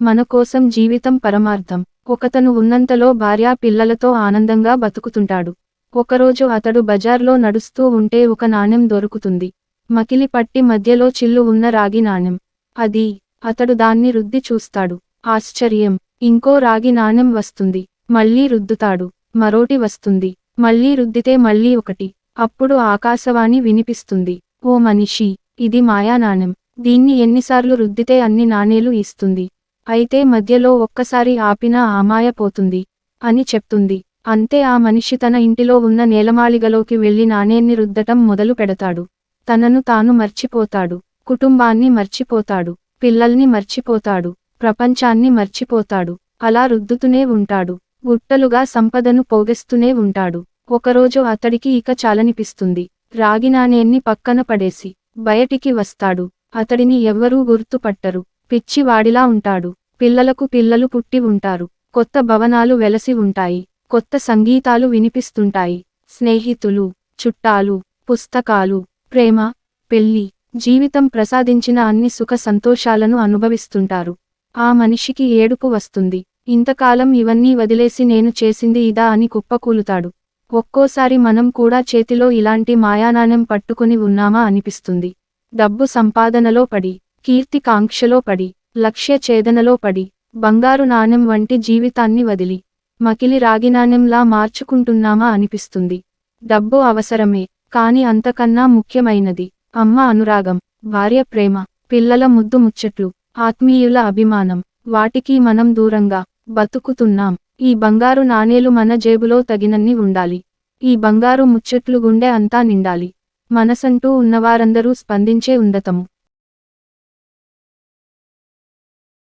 మన కోసం జీవితం పరమార్థం. ఒకతను ఉన్నంతలో భార్యా పిల్లలతో ఆనందంగా బతుకుతుంటాడు. ఒకరోజు అతడు బజార్లో నడుస్తూ ఉంటే ఒక నాణెం దొరుకుతుంది. మకిలి పట్టి మధ్యలో చిల్లు ఉన్న రాగి నాణెం. అది అతడు దాన్ని రుద్ది చూస్తాడు. ఆశ్చర్యం! ఇంకో రాగి నాణెం వస్తుంది. మళ్ళీ రుద్దుతాడు. మరోటి వస్తుంది. మళ్ళీ రుద్దితే మళ్ళీ ఒకటి. అప్పుడు ఆకాశవాణి వినిపిస్తుంది. ఓ మనిషి! ఇది మాయా నాణెం. దీన్ని ఎన్నిసార్లు రుద్దితే అన్ని నాణేలు ఇస్తుంది అయితే మధ్యలో ఒక్కసారి ఆపినా ఆమాయ పోతుంది అని చెప్తుంది. అంతే ఆ మనిషి తన ఇంటిలో ఉన్న నేలమాళిగలోకి వెళ్ళి నాణేన్ని రుద్దటం మొదలు పెడతాడు. తనను తాను మర్చిపోతాడు. కుటుంబాన్ని మర్చిపోతాడు. పిల్లల్ని మర్చిపోతాడు. ప్రపంచాన్ని మర్చిపోతాడు. అలా రుద్దుతూనే ఉంటాడు. గుట్టలుగా సంపదను పోగెస్తూనే ఉంటాడు. ఒకరోజు అతడికి ఇక చాలనిపిస్తుంది. రాగి నాణేన్ని పక్కన పడేసి బయటికి వస్తాడు. అతడిని ఎవ్వరూ గుర్తుపట్టరు. పిచ్చివాడిలా ఉంటాడు. పిల్లలకు పిల్లలు పుట్టి ఉంటారు. కొత్త భవనాలు వెలసి ఉంటాయి. కొత్త సంగీతాలు వినిపిస్తుంటాయి. స్నేహితులు చుట్టాలు పుస్తకాలు ప్రేమ పెళ్ళి జీవితం ప్రసాదించిన అన్ని సుఖ సంతోషాలను అనుభవిస్తుంటారు. ఆ మనిషికి ఏడుపు వస్తుంది. ఇంతకాలం ఇవన్నీ వదిలేసి నేను చేసింది ఇదా అని కుప్పకూలుతాడు. ఒక్కోసారి మనం కూడా చేతిలో ఇలాంటి మాయానాణ్యం పట్టుకుని ఉన్నామా అనిపిస్తుంది. డబ్బు సంపాదనలో పడి కీర్తి కాంక్షలో పడి లక్ష్య ఛేదనలో పడి బంగారు నాణెం వంటి జీవితాన్ని వదిలి మకిలి రాగినాణెంలా మార్చుకుంటున్నామా అనిపిస్తుంది. డబ్బు అవసరమే కాని అంతకన్నా ముఖ్యమైనది అమ్మ అనురాగం భార్య ప్రేమ పిల్లల ముద్దు ముచ్చట్లు ఆత్మీయుల అభిమానం వాటికి మనం దూరంగా బతుకుతున్నాం. ఈ బంగారు నాణేలు మన జేబులో తగినన్ని ఉండాలి. ఈ బంగారు ముచ్చట్లు గుండె అంతా నిండాలి. మనసంటూ ఉన్నవారందరూ స్పందించే ఉండతము.